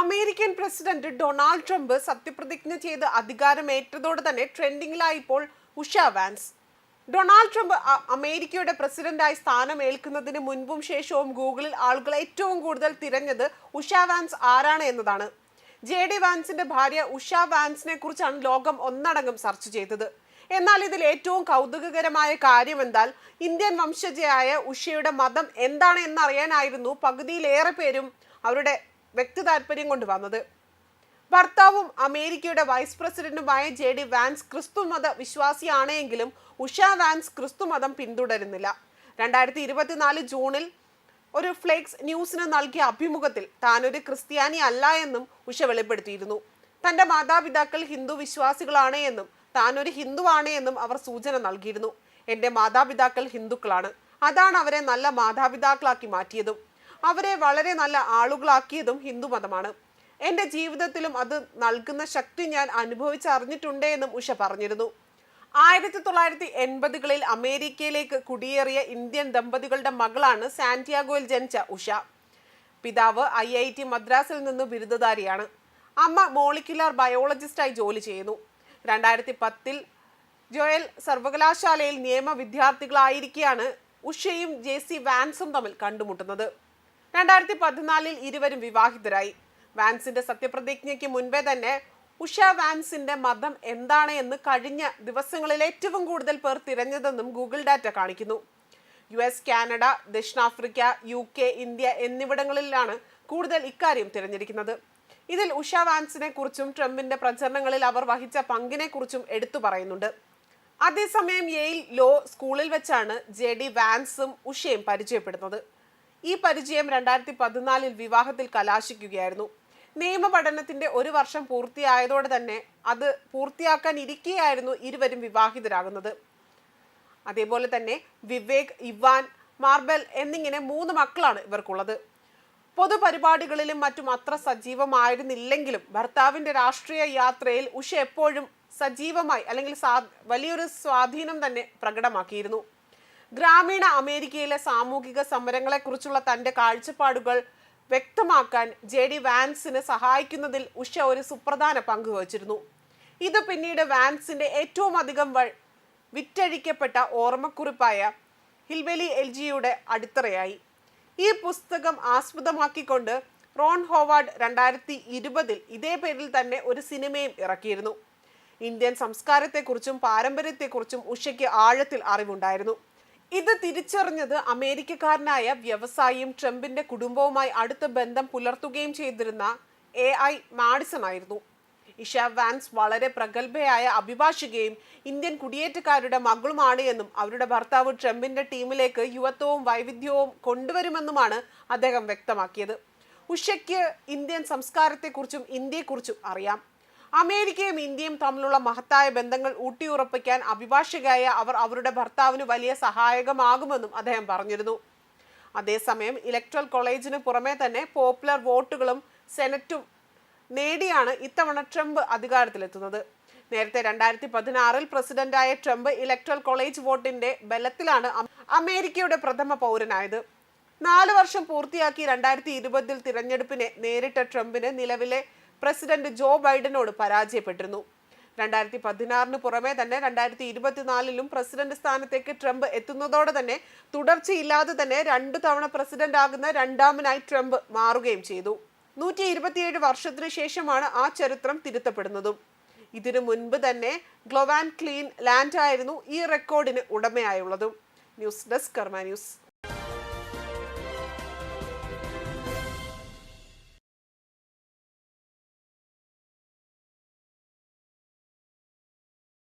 American president Donald Trump സത്യപ്രതിജ്ഞ ചെയ്ത് അധികാരമേറ്റതോടെ തന്നെ ട്രെൻഡിങ്ങിലായിപ്പോൾ ഉഷ വാൻസ്. ഡൊണാൾഡ് ട്രംപ് അമേരിക്കയുടെ പ്രസിഡന്റായി സ്ഥാനമേൽക്കുന്നതിന് മുൻപും ശേഷവും ഗൂഗിളിൽ ആളുകൾ ഏറ്റവും കൂടുതൽ തിരഞ്ഞത് ഉഷ വാൻസ് ആരാണ് എന്നതാണ്. ജെ ഡി വാൻസിന്റെ ഭാര്യ ഉഷ വാൻസിനെ കുറിച്ചാണ് ലോകം ഒന്നടങ്കം സെർച്ച് ചെയ്തത്. എന്നാൽ ഇതിൽ ഏറ്റവും കൗതുകകരമായ കാര്യം എന്താൽ ഇന്ത്യൻ വംശജയായ ഉഷയുടെ മതം എന്താണ് എന്നറിയാനായിരുന്നു പകുതിയിലേറെ പേരും അവരുടെ വ്യക്തി താല്പര്യം കൊണ്ട് വന്നത്. ഭർത്താവും അമേരിക്കയുടെ വൈസ് പ്രസിഡന്റുമായ ജെ ഡി വാൻസ് ക്രിസ്തുമത വിശ്വാസിയാണെങ്കിലും ഉഷ വാൻസ് ക്രിസ്തുമതം പിന്തുടരുന്നില്ല. രണ്ടായിരത്തി ഇരുപത്തിനാല് ജൂണിൽ ഒരു ഫ്ലേക്സ് ന്യൂസിന് നൽകിയ അഭിമുഖത്തിൽ താനൊരു ക്രിസ്ത്യാനി അല്ല എന്നും ഉഷ വെളിപ്പെടുത്തിയിരുന്നു. തന്റെ മാതാപിതാക്കൾ ഹിന്ദു വിശ്വാസികളാണ് എന്നും താൻ ഒരു ഹിന്ദുവാണ് എന്നും അവർ സൂചന നൽകിയിരുന്നു. എന്റെ മാതാപിതാക്കൾ ഹിന്ദുക്കളാണ്. അതാണ് അവരെ നല്ല മാതാപിതാക്കളാക്കി മാറ്റിയതും. അവരെ വളരെ നല്ല ആളുകളാക്കിയതും ഹിന്ദുമതമാണ് എന്റെ ജീവിതത്തിലും അത് നൽകുന്ന ശക്തി ഞാൻ അനുഭവിച്ചറിഞ്ഞിട്ടുണ്ട് എന്നും ഉഷ പറഞ്ഞിരുന്നു. ആയിരത്തി തൊള്ളായിരത്തി എൺപതുകളിൽ അമേരിക്കയിലേക്ക് കുടിയേറിയ ഇന്ത്യൻ ദമ്പതികളുടെ മകളാണ് സാന്റിയാഗോയിൽ ജനിച്ച ഉഷ. പിതാവ് ഐ ഐ ടി മദ്രാസിൽ നിന്ന് ബിരുദധാരിയാണ്. അമ്മ മോളിക്കുലാർ ബയോളജിസ്റ്റായി ജോലി ചെയ്യുന്നു. രണ്ടായിരത്തി പത്തിൽ ജോയൽ സർവകലാശാലയിൽ നിയമ വിദ്യാർത്ഥികളായിരിക്കെയാണ് ഉഷയും ജെ സി വാൻസും തമ്മിൽ കണ്ടുമുട്ടുന്നത്. രണ്ടായിരത്തി പതിനാലിൽ ഇരുവരും വിവാഹിതരായി. വാൻസിന്റെ സത്യപ്രതിജ്ഞയ്ക്ക് മുൻപേ തന്നെ ഉഷ വാൻസിന്റെ മതം എന്താണ് എന്ന് കഴിഞ്ഞ ദിവസങ്ങളിൽ ഏറ്റവും കൂടുതൽ പേർ തിരഞ്ഞതെന്നും ഗൂഗിൾ ഡാറ്റ കാണിക്കുന്നു. യു എസ് കാനഡ ദക്ഷിണാഫ്രിക്ക യു കെ ഇന്ത്യ എന്നിവിടങ്ങളിലാണ് കൂടുതൽ ഇക്കാര്യം തിരഞ്ഞെടുക്കുന്നത്. ഇതിൽ ഉഷ വാൻസിനെ കുറിച്ചും ട്രംപിന്റെ പ്രചരണങ്ങളിൽ അവർ വഹിച്ച പങ്കിനെ കുറിച്ചും എടുത്തു പറയുന്നുണ്ട്. അതേസമയം യെയിൽ ലോ സ്കൂളിൽ വെച്ചാണ് ജെ ഡി വാൻസും ഉഷയും പരിചയപ്പെടുന്നത്. ഈ പരിചയം രണ്ടായിരത്തി പതിനാലിൽ വിവാഹത്തിൽ കലാശിക്കുകയായിരുന്നു. നിയമ പഠനത്തിന്റെ ഒരു വർഷം പൂർത്തിയായതോടെ തന്നെ അത് പൂർത്തിയാക്കാൻ ഇരിക്കെയായിരുന്നു ഇരുവരും വിവാഹിതരാകുന്നത്. അതേപോലെ തന്നെ വിവേക് ഇവാൻ മാർബൽ എന്നിങ്ങനെ മൂന്ന് മക്കളാണ് ഇവർക്കുള്ളത്. പൊതുപരിപാടികളിലും മറ്റും അത്ര സജീവമായിരുന്നില്ലെങ്കിലും ഭർത്താവിന്റെ രാഷ്ട്രീയ യാത്രയിൽ ഉഷ എപ്പോഴും സജീവമായി അല്ലെങ്കിൽ വലിയൊരു സ്വാധീനം തന്നെ പ്രകടമാക്കിയിരുന്നു. ഗ്രാമീണ അമേരിക്കയിലെ സാമൂഹിക സമരങ്ങളെക്കുറിച്ചുള്ള തന്റെ കാഴ്ചപ്പാടുകൾ വ്യക്തമാക്കാൻ ജെ ഡി വാൻസിന് സഹായിക്കുന്നതിൽ ഉഷ ഒരു സുപ്രധാന പങ്ക് വഹിച്ചിരുന്നു. ഇത് പിന്നീട് വാൻസിന്റെ ഏറ്റവും അധികം വിറ്റഴിക്കപ്പെട്ട ഓർമ്മക്കുറിപ്പായ ഹിൽബെലി എൽ ജിയുടെ അടിത്തറയായി. ഈ പുസ്തകം ആസ്പദമാക്കിക്കൊണ്ട് റോൺ ഹോവാർഡ് രണ്ടായിരത്തി ഇരുപതിൽ ഇതേ പേരിൽ തന്നെ ഒരു സിനിമയും ഇറക്കിയിരുന്നു. ഇന്ത്യൻ സംസ്കാരത്തെക്കുറിച്ചും പാരമ്പര്യത്തെക്കുറിച്ചും ഉഷയ്ക്ക് ആഴത്തിൽ അറിവുണ്ടായിരുന്നു. ഇത് തിരിച്ചറിഞ്ഞത് അമേരിക്കക്കാരനായ വ്യവസായിയും ട്രംപിന്റെ കുടുംബവുമായി അടുത്ത ബന്ധം പുലർത്തുകയും ചെയ്തിരുന്ന എ ഐ മാഡിസൺ ആയിരുന്നു ഇഷ വാൻസ് വളരെ പ്രഗത്ഭയായ അഭിഭാഷികയും ഇന്ത്യൻ കുടിയേറ്റക്കാരുടെ മകളുമാണ് എന്നും അവരുടെ ഭർത്താവ് ട്രംപിന്റെ ടീമിലേക്ക് യുവത്വവും വൈവിധ്യവും കൊണ്ടുവരുമെന്നുമാണ് അദ്ദേഹം വ്യക്തമാക്കിയത്. ഉഷയ്ക്ക് ഇന്ത്യൻ സംസ്കാരത്തെക്കുറിച്ചും ഇന്ത്യയെക്കുറിച്ചും അറിയാം. അമേരിക്കയും ഇന്ത്യയും തമ്മിലുള്ള മഹത്തായ ബന്ധങ്ങൾ ഊട്ടിയുറപ്പിക്കാൻ അഭിഭാഷകയായ അവർ അവരുടെ ഭർത്താവിന് വലിയ സഹായകമാകുമെന്നും അദ്ദേഹം പറഞ്ഞിരുന്നു. അതേസമയം ഇലക്ട്രൽ കോളേജിന് പുറമെ തന്നെ പോപ്പുലർ വോട്ടുകളും സെനറ്റും നേടിയാണ് ഇത്തവണ ട്രംപ് അധികാരത്തിലെത്തുന്നത്. നേരത്തെ രണ്ടായിരത്തി പതിനാറിൽ പ്രസിഡന്റായ ട്രംപ് ഇലക്ട്രൽ കോളേജ് വോട്ടിന്റെ ബലത്തിലാണ് അമേരിക്കയുടെ പ്രഥമ പൗരനായത്. നാല് വർഷം പൂർത്തിയാക്കി രണ്ടായിരത്തി ഇരുപതിൽ തിരഞ്ഞെടുപ്പിനെ നേരിട്ട ട്രംപിന് നിലവിലെ പ്രസിഡന്റ് ജോ ബൈഡനോട് പരാജയപ്പെട്ടിരുന്നു. രണ്ടായിരത്തി പതിനാറിന് പുറമെ തന്നെ രണ്ടായിരത്തി ഇരുപത്തിനാലിലും പ്രസിഡന്റ് സ്ഥാനത്തേക്ക് ട്രംപ് എത്തുന്നതോടെ തന്നെ തുടർച്ചയില്ലാതെ തന്നെ രണ്ടു തവണ പ്രസിഡന്റ് ആകുന്ന രണ്ടാമനായി ട്രംപ് മാറുകയും ചെയ്തു. നൂറ്റി ഇരുപത്തിയേഴ് വർഷത്തിനു ശേഷമാണ് ആ ചരിത്രം തിരുത്തപ്പെടുന്നതും. ഇതിനു മുൻപ് തന്നെ ഗ്ലോവാൻ ക്ലീൻ ലാൻഡ് ആയിരുന്നു ഈ റെക്കോർഡിന് ഉടമയായുള്ളതും. News desk Karma news.